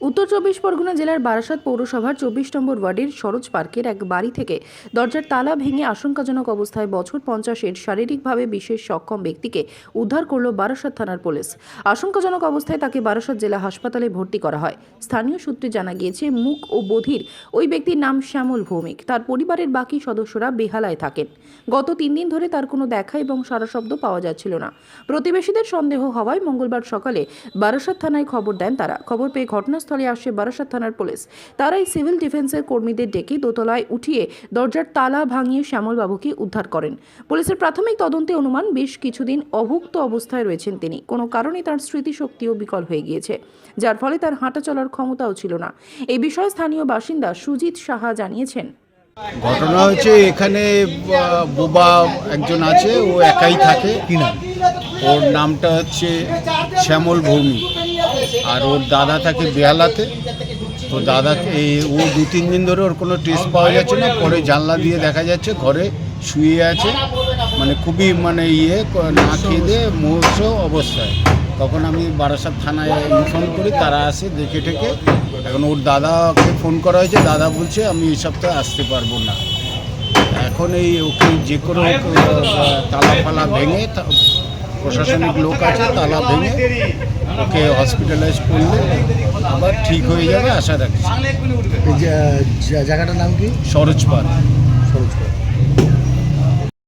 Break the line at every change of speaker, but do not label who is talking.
উত্তর চব্বিশ পরগনা জেলার বারাসাত পৌরসভার চব্বিশ নম্বর ওয়ার্ডের সরোজ পার্কের এক বাড়ি থেকে দরজার তালা ভেঙে আশঙ্কাজনক অবস্থায় বছর পঞ্চাশের শারীরিকভাবে বিশেষ সক্ষম ব্যক্তিকে উদ্ধার করল বারাসাত থানার পুলিশ। আশঙ্কাজনক অবস্থায় তাকে বারাসাত জেলা হাসপাতালে ভর্তি করা হয়। স্থানীয় সূত্রে জানা গিয়েছে, মুখ ও বধির ওই ব্যক্তির নাম শ্যামল ভৌমিক। তার পরিবারের বাকি সদস্যরা বেহালায় থাকেন। গত তিন দিন ধরে তার কোনো দেখা এবং সারা শব্দ পাওয়া যাচ্ছিল না। প্রতিবেশীদের সন্দেহ হওয়ায় মঙ্গলবার সকালে বারাসাত থানায় খবর দেন তারা। খবর পেয়ে ঘটনাস্থলে আসে বারাসাত থানার পুলিশ। তারাই সিভিল ডিফেন্সের কর্মীদের ডেকে দোতলায় উঠিয়ে দরজার তালা ভাঙিয়ে শ্যামলবাবুকে উদ্ধার করেন। পুলিশের প্রাথমিক তদন্তে অনুমান বেশ কিছুদিন অভুক্ত অবস্থায় রয়েছেন তিনি। কোনো কারণে তার স্মৃতিশক্তিও বিকল হয়ে গিয়েছে যার ফলে তার হাঁটা চলার ক্ষমতাও ছিল না। এই বিষয়ে স্থানীয় বাসিন্দা সুজিত সাহা জানিয়েছেন।
ঘটনা হচ্ছে এখানে বোবা একজন আছে ও একাই থাকে।
কি নাম?
ওর নামটা হচ্ছে শ্যামল ভৌমি আর ওর দাদা থাকে বেহালাতে তো দাদাকে এই- ও দু, তিন দিন ধরে ওর কোনো টেস্ট পাওয়া যাচ্ছে না। পরে জানলা দিয়ে দেখা যাচ্ছে, ঘরে শুয়ে আছে। মানে খুবই মানে ইয়ে না খেয়ে দিয়ে অবস্থায়। তখন আমি বারাসাত থানায় ইনফর্ম করি, তারা আসে দেখে টেকে এখন ওর দাদাকে ফোন করা হয়েছে, দাদা বলছে, আমি এই সপ্তাহে আসতে পারব না। এখন এই ওকে যে কোনো তালা ফালা ভেঙে প্রশাসনিক লোক আছে, তালা ভেঙে ওকে হসপিটালাইজ করলে আবার ঠিক হয়ে যাবে আশা রাখছি।
এই জায়গাটার নাম কি?
সরোজ পার্ক